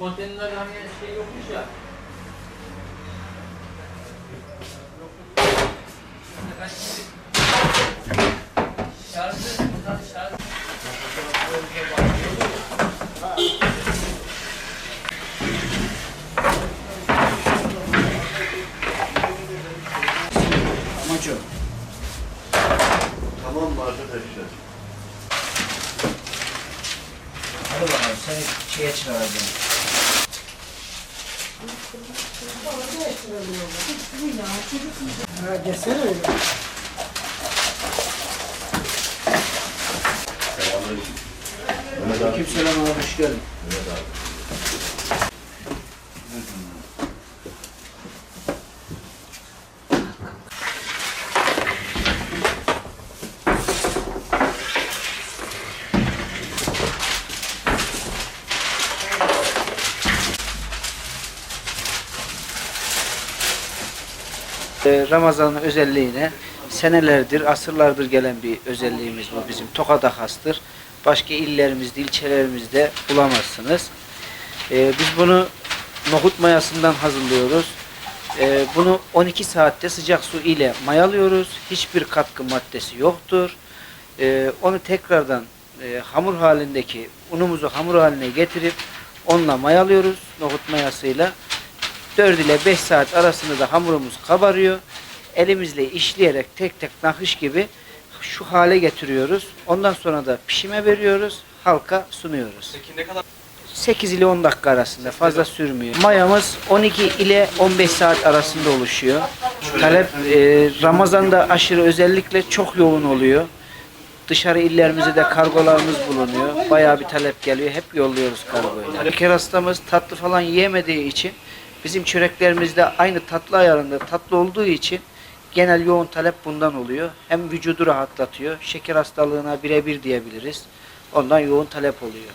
konteynerler hani şey yokmuş ya. Şarjı, bunlar şarjı. Amaç o. Tamam mı arkadaşlar? Hadi bakalım seni şeye çıkaracağım. Ha, geçsene öyle. Selamünaleyküm. Mehmet abi. Aleykümselam abi hoş geldin. Mehmet abi. Ramazan'ın özelliğine senelerdir, asırlardır gelen bir özelliğimiz bu bizim. Tokat'a hastır. Başka illerimizde, ilçelerimizde bulamazsınız. Ee, biz bunu nohut mayasından hazırlıyoruz. Ee, bunu 12 saatte sıcak su ile mayalıyoruz. Hiçbir katkı maddesi yoktur. Ee, onu tekrardan e, hamur halindeki unumuzu hamur haline getirip onunla mayalıyoruz nohut mayasıyla. 4 ile 5 saat arasında da hamurumuz kabarıyor. Elimizle işleyerek tek tek nakış gibi şu hale getiriyoruz. Ondan sonra da pişime veriyoruz. Halka sunuyoruz. Peki ne kadar 8 ile 10 dakika arasında fazla sürmüyor. Mayamız 12 ile 15 saat arasında oluşuyor. Talep e, Ramazan'da aşırı özellikle çok yoğun oluyor. Dışarı illerimize de kargolarımız bulunuyor. Bayağı bir talep geliyor. Hep yolluyoruz kargoyla. Şeker hastamız tatlı falan yiyemediği için bizim çöreklerimizde aynı tatlı ayarında tatlı olduğu için genel yoğun talep bundan oluyor. Hem vücudu rahatlatıyor. Şeker hastalığına birebir diyebiliriz. Ondan yoğun talep oluyor.